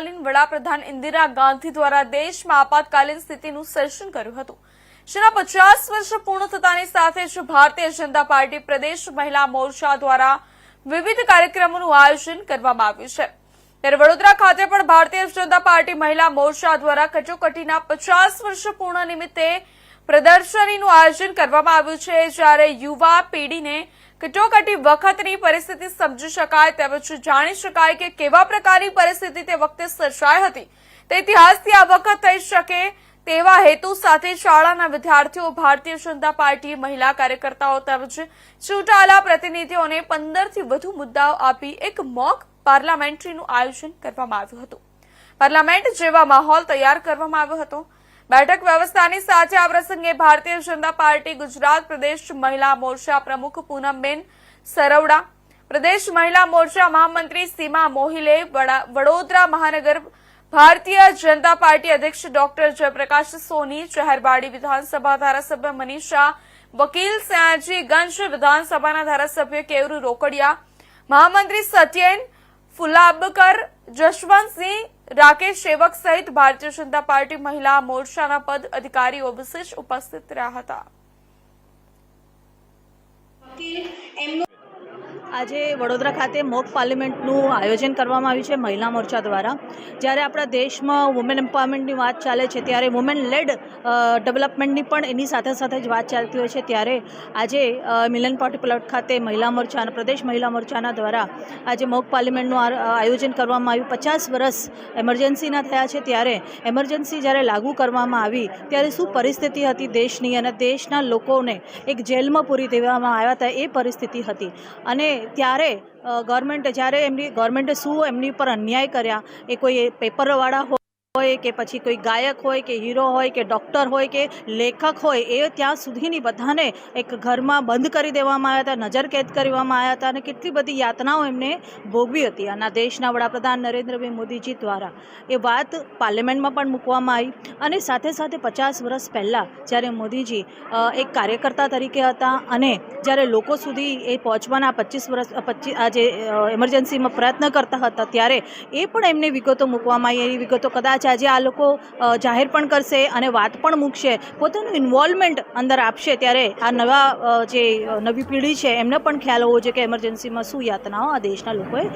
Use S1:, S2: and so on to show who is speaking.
S1: તત્કાલીન વડાપ્રધાન ઇન્દિરા ગાંધી દ્વારા દેશમાં આપાતકાલીન સ્થિતિનું સર્જન કર્યું હતું. જેના પચાસ વર્ષ પૂર્ણ થતાની સાથે જ ભારતીય જનતા પાર્ટી પ્રદેશ મહિલા મોરચા દ્વારા વિવિધ કાર્યક્રમોનું આયોજન કરવામાં આવ્યું છે. ત્યારે વડોદરા ખાતે પણ ભારતીય જનતા પાર્ટી મહિલા મોરચા દ્વારા કટોકટીના પચાસ વર્ષ પૂર્ણ નિમિત્તે પ્રદર્શનીનું આયોજન કરવામાં આવ્યું છે. જ્યારે યુવા પેઢીને કટોકટી વખતની પરિસ્થિતિ સમજી શકાય તેમજ જાણી શકાય કે કેવા પ્રકારની પરિસ્થિતિ તે વખતે સર્જાઈ હતી. તે ઇતિહાસથી આ વખત થઈ શકે તેવા હેતુ સાથે શાળાના વિદ્યાર્થીઓ ભારતીય જનતા પાર્ટી મહિલા કાર્યકર્તાઓ તેમજ ચૂંટાયેલા પ્રતિનિધિઓને પંદરથી વધુ મુદ્દાઓ આપી એક મોક પાર્લામેન્ટરીનું આયોજન કરવામાં આવ્યું હતું. પાર્લામેન્ટ જેવા માહોલ તૈયાર કરવામાં આવ્યો હતો. બેઠક વ્યવસ્થાની સાથે આ પ્રસંગે ભારતીય જનતા પાર્ટી ગુજરાત પ્રદેશ મહિલા મોરચા પ્રમુખ પૂનમબેન સરવડા, પ્રદેશ મહિલા મોરચા મહામંત્રી સીમા મોહિલે વડોદરા મહાનગર ભારતીય જનતા પાર્ટી અધ્યક્ષ ડોક્ટર જયપ્રકાશ સોની ચહેરબાડી વિધાનસભા ધારાસભ્ય મનીષા, વકીલ સયાજીગંજ વિધાનસભાના ધારાસભ્ય કેવરુ રોકડિયા, મહામંત્રી સત્યેન ફુલાબકર, જશવંતસિંહ રાકેશ સેવક સહિત ભારતીય જનતા પાર્ટી મહિલા મોરચાના પદ અધિકારીઓ વિશેષ ઉપસ્થિત રહ્યા હતા.
S2: આજે વડોદરા ખાતે મોક પાર્લિમેન્ટનું આયોજન કરવામાં આવ્યું છે મહિલા મોરચા દ્વારા. જ્યારે આપણા દેશમાં વુમેન એમ્પાવરમેન્ટની વાત ચાલે છે, ત્યારે વુમેન લેડ ડેવલપમેન્ટની પણ એની સાથે સાથે જ વાત ચાલતી હોય છે. ત્યારે આજે મિલન પાર્ટી પ્લોટ ખાતે મહિલા મોરચા પ્રદેશ મહિલા મોરચાના દ્વારા આજે મોક પાર્લિમેન્ટનું આયોજન કરવામાં આવ્યું. પચાસ વર્ષ એમરજન્સીના થયા છે. ત્યારે એમરજન્સી જ્યારે લાગુ કરવામાં આવી, ત્યારે શું પરિસ્થિતિ હતી દેશની? અને દેશના લોકોને એક જેલમાં પૂરી દેવામાં આવ્યા હતા એ પરિસ્થિતિ હતી. અને ત્યારે ગવર્મેન્ટે જ્યારે એમની ગવર્મેન્ટે શું એમની ઉપર અન્યાય કર્યા એ કોઈ પેપરવાળા હોય કે પછી કોઈ ગાયક હોય કે હીરો હોય કે ડૉક્ટર હોય કે લેખક હોય, એ ત્યાં સુધીની બધાને એક ઘરમાં બંધ કરી દેવામાં આવ્યા હતા નજરકેદ કરવામાં આવ્યા હતા અને કેટલી બધી યાતનાઓ એમને ભોગવી હતી. અને દેશના વડાપ્રધાન નરેન્દ્રભાઈ મોદીજી દ્વારા એ વાત પાર્લામેન્ટમાં પણ મૂકવામાં આવી અને સાથે સાથે પચાસ વર્ષ પહેલાં જ્યારે મોદીજી એક કાર્યકર્તા તરીકે હતા અને જ્યારે લોકો સુધી એ પહોંચવાના પચીસ વર્ષ પચીસ આ જે એમરજન્સીમાં પ્રયત્ન કરતા હતા, ત્યારે એ પણ એમની વિગતો મૂકવામાં આવી. એની વિગતો કદાચ આજે આ લોકો જાહેર પણ કરશે અને વાત પણ મૂકશે. પોતાનું ઇન્વોલ્વમેન્ટ અંદર આપશે ત્યારે આ નવા જે નવી પેઢી છે, એમને પણ ખ્યાલ હોવો જોઈએ કે એમરજન્સીમાં શું યાતનાઓ આ દેશના લોકોએ